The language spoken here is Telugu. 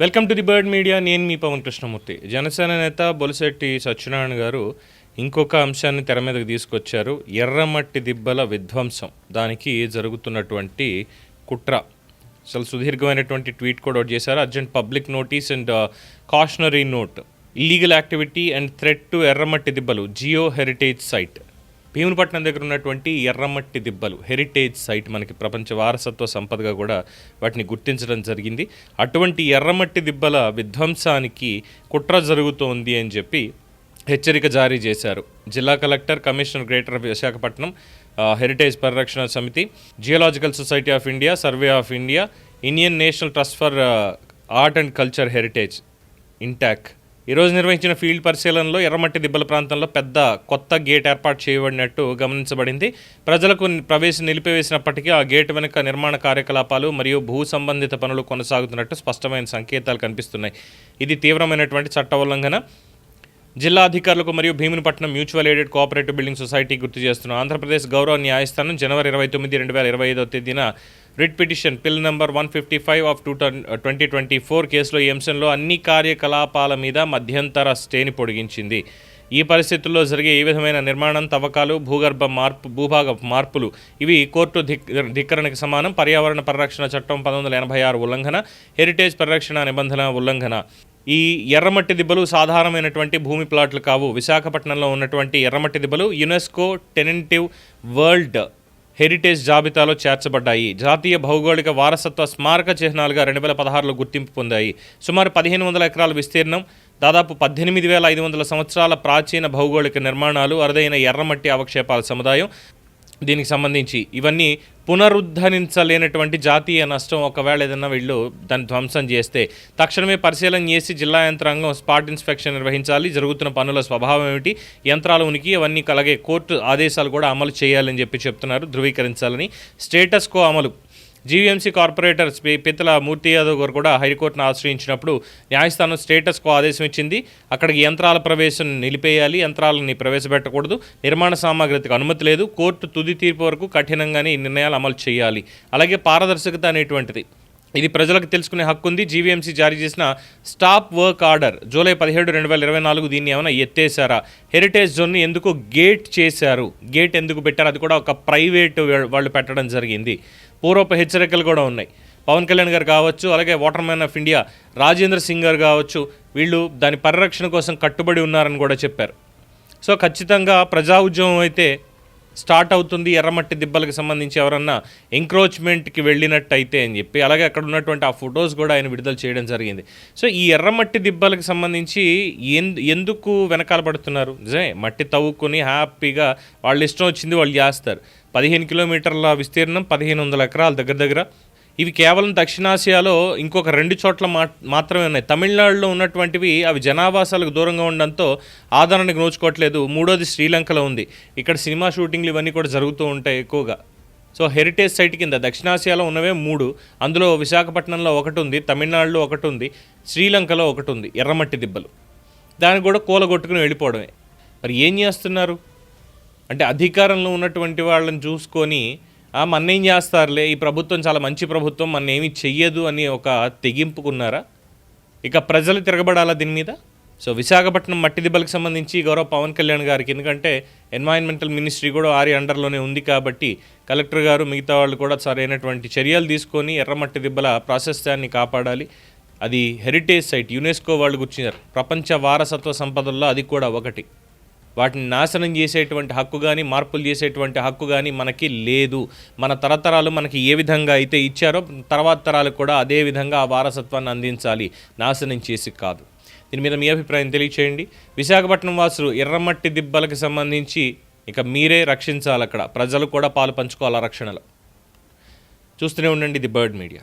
Welcome to the Bird Media నేను మీ పవన్ కృష్ణమూర్తి. జనసేన నేత బొలిశెట్టి సత్యనారాయణ గారు ఇంకొక అంశాన్ని తెర మీదకి తీసుకొచ్చారు. ఎర్రమట్టి దిబ్బల విధ్వంసం. దానికి జరుగుతున్నటువంటి కుట్ర. అసలు సుదీర్ఘమైనటువంటి ట్వీట్ కూడా అవుట్ చేశారు. Urgent public notice and cautionary note illegal activity and threat to ఎర్రమట్టి దిబ్బలు. జియో హెరిటేజ్ సైట్ భీమునిపట్నం దగ్గర ఉన్నటువంటి ఎర్రమట్టి దిబ్బలు హెరిటేజ్ సైట్ మనకి ప్రపంచ వారసత్వ సంపదగా కూడా వాటిని గుర్తించడం జరిగింది. అటువంటి ఎర్రమట్టి దిబ్బల విధ్వంసానికి కుట్ర జరుగుతోంది అని చెప్పి హెచ్చరిక జారీ చేశారు. జిల్లా collector commissioner greater Visakhapatnam heritage పరిరక్షణ సమితి Geological Society of India Survey of India Indian National Trust for Art and Culture Heritage INTACH ఈరోజు నిర్వహించిన ఫీల్డ్ పరిశీలనలో ఎర్రమట్టి దిబ్బల ప్రాంతంలో పెద్ద కొత్త గేట్ ఏర్పాటు చేయబడినట్టు గమనించబడింది. ప్రజలకు ప్రవేశం నిలిపివేసినప్పటికీ ఆ గేట్ వెనుక నిర్మాణ కార్యకలాపాలు మరియు భూ సంబంధిత పనులు కొనసాగుతున్నట్టు స్పష్టమైన సంకేతాలు కనిపిస్తున్నాయి. ఇది తీవ్రమైనటువంటి చట్ట ఉల్లంఘన. జిల్లా అధికారులకు మరియు Bheemunipatnam mutual aided cooperative building society గుర్తు చేస్తున్న ఆంధ్రప్రదేశ్ గౌరవ న్యాయస్థానం జనవరి ఇరవై తొమ్మిది రెండు వేల ఇరవై ఐదో తేదీన writ petition PIL number one fifty five of two twenty twenty four కేసులో ఈ అంశంలో అన్ని కార్యకలాపాల మీద మధ్యంతర స్టేని పొడిగించింది. ఈ పరిస్థితుల్లో జరిగే ఏ విధమైన నిర్మాణం తవ్వకాలు భూగర్భ మార్పు భూభాగ మార్పులు ఇవి కోర్టు ధిక్ ధిక్కరణకు సమానం. పర్యావరణ పరిరక్షణ చట్టం పంతొమ్మిది వందల ఎనభై ఆరు ఉల్లంఘన హెరిటేజ్ పరిరక్షణ నిబంధన ఉల్లంఘన. ఈ ఎర్రమట్టి దిబ్బలు సాధారణమైనటువంటి భూమి ప్లాట్లు కావు. విశాఖపట్నంలో ఉన్నటువంటి ఎర్రమట్టి దిబ్బలు యునెస్కో టెనెంటివ్ వరల్డ్ హెరిటేజ్ జాబితాలో చేర్చబడ్డాయి. జాతీయ భౌగోళిక వారసత్వ స్మారక చిహ్నాలుగా రెండు వేల పదహారులో గుర్తింపు పొందాయి. సుమారు పదిహేను వందల ఎకరాల విస్తీర్ణం దాదాపు పద్దెనిమిది వేల ఐదు వందల సంవత్సరాల ప్రాచీన భౌగోళిక నిర్మాణాలు అరుదైన ఎర్రమట్టి అవక్షేపాల సముదాయం దీనికి సంబంధించి ఇవన్నీ పునరుద్ధరించలేనటువంటి జాతీయ నష్టం ఒకవేళ ఏదైనా వీళ్ళు దాన్ని ధ్వంసం చేస్తే తక్షణమే పరిశీలన చేసి జిల్లా యంత్రాంగం స్పాట్ ఇన్స్పెక్షన్ నిర్వహించాలి. జరుగుతున్న పనుల స్వభావం ఏమిటి? యంత్రాల ఉనికి అవన్నీ అలాగే కోర్టు ఆదేశాలు కూడా అమలు చేయాలని చెప్పి చెప్తున్నారు ధృవీకరించాలని. స్టేటస్ కో అమలు జీవీఎంసీ కార్పొరేటర్ పి- పిత్తల మూర్తి యాదవ్ గారు కూడా హైకోర్టును ఆశ్రయించినప్పుడు న్యాయస్థానం స్టేటస్ కో ఆదేశం ఇచ్చింది. అక్కడికి యంత్రాల ప్రవేశం నిలిపేయాలి. యంత్రాలని ప్రవేశపెట్టకూడదు. నిర్మాణ సామాగ్రికి అనుమతి లేదు. కోర్టు తుది తీర్పు వరకు కఠినంగానే ఈ నిర్ణయాలు అమలు చేయాలి. అలాగే పారదర్శకత అనేటువంటిది. ఇది ప్రజలకు తెలుసుకునే హక్కు ఉంది. జీవీఎంసీ జారీ చేసిన స్టాప్ వర్క్ ఆర్డర్ జూలై పదిహేడు రెండు వేల ఇరవై నాలుగు దీన్ని ఏమైనా ఎత్తేసారా హెరిటేజ్ జోన్ని ఎందుకు గేట్ చేశారు? గేట్ ఎందుకు పెట్టారు? అది కూడా ఒక ప్రైవేట్ వాళ్ళు పెట్టడం జరిగింది. పూర్వపు హెచ్చరికలు కూడా ఉన్నాయి. పవన్ కళ్యాణ్ గారు కావచ్చు అలాగే water man of India Rajendra Singh గారు కావచ్చు వీళ్ళు దాని పరిరక్షణ కోసం కట్టుబడి ఉన్నారని కూడా చెప్పారు. సో ఖచ్చితంగా ప్రజా ఉద్యమం అయితే స్టార్ట్ అవుతుంది ఎర్రమట్టి దిబ్బలకు సంబంధించి ఎవరన్నా ఎంక్రోచ్మెంట్కి వెళ్ళినట్టయితే అని చెప్పి అలాగే అక్కడ ఉన్నటువంటి ఆ ఫొటోస్ కూడా ఆయన విడుదల చేయడం జరిగింది. సో ఈ ఎర్రమట్టి దిబ్బలకు సంబంధించి ఎందు ఎందుకు వెనకాల పడుతున్నారు? నిజమే మట్టి తవ్వుకొని హ్యాపీగా వాళ్ళ ఇష్టం వచ్చింది వాళ్ళు చేస్తారు. పదిహేను కిలోమీటర్ల విస్తీర్ణం పదిహేను వందల ఎకరాల దగ్గర దగ్గర. ఇవి కేవలం దక్షిణాసియాలో ఇంకొక రెండు చోట్ల మా మాత్రమే ఉన్నాయి. తమిళనాడులో ఉన్నటువంటివి అవి జనావాసాలకు దూరంగా ఉండడంతో ఆదరణకు నోచుకోవట్లేదు. మూడోది శ్రీలంకలో ఉంది. ఇక్కడ సినిమా షూటింగ్లు ఇవన్నీ కూడా జరుగుతూ ఉంటాయి ఎక్కువగా. సో హెరిటేజ్ సైట్ కింద దక్షిణాసియాలో ఉన్నవే మూడు. అందులో విశాఖపట్నంలో ఒకటి ఉంది తమిళనాడులో ఒకటి ఉంది శ్రీలంకలో ఒకటి ఉంది ఎర్రమట్టి దిబ్బలు. దాన్ని కూడా కూలగొట్టుకుని వెళ్ళిపోవడమే. మరి ఏం చేస్తున్నారు? అంటే అధికారంలో ఉన్నటువంటి వాళ్ళని చూసుకొని మన ఏం చేస్తారులే? ఈ ప్రభుత్వం చాలా మంచి ప్రభుత్వం మన ఏమీ చెయ్యదు అని ఒక తెగింపుకున్నారా? ఇక ప్రజలు తిరగబడాలా దీని మీద? సో విశాఖపట్నం మట్టి దిబ్బలకు సంబంధించి గౌరవ పవన్ కళ్యాణ్ గారికి ఎందుకంటే ఎన్వైరన్మెంటల్ మినిస్ట్రీ కూడా ఆరి అండర్లోనే ఉంది కాబట్టి కలెక్టర్ గారు మిగతా వాళ్ళు కూడా సరైనటువంటి చర్యలు తీసుకొని ఎర్రమట్టి దిబ్బల ప్రాశస్త్యాన్ని కాపాడాలి. అది హెరిటేజ్ సైట్ యునెస్కో వాళ్ళు గుర్తించారు. ప్రపంచ వారసత్వ సంపదల్లో అది కూడా ఒకటి. వాటిని నాశనం చేసేటువంటి హక్కు కానీ మార్పులు చేసేటువంటి హక్కు కానీ మనకి లేదు. మన తరతరాలు మనకి ఏ విధంగా అయితే ఇచ్చారో తర్వాత తరాలకు కూడా అదే విధంగా ఆ వారసత్వాన్ని అందించాలి. నాశనం చేసి కాదు. దీని మీద మీ అభిప్రాయం తెలియచేయండి. విశాఖపట్నం వాసులు ఎర్రమట్టి దిబ్బలకు సంబంధించి ఇక మీరే రక్షించాలి అక్కడ ప్రజలు కూడా పాలు పంచుకోవాలి రక్షణలో? చూస్తూనే ఉండండి ది బర్డ్ మీడియా.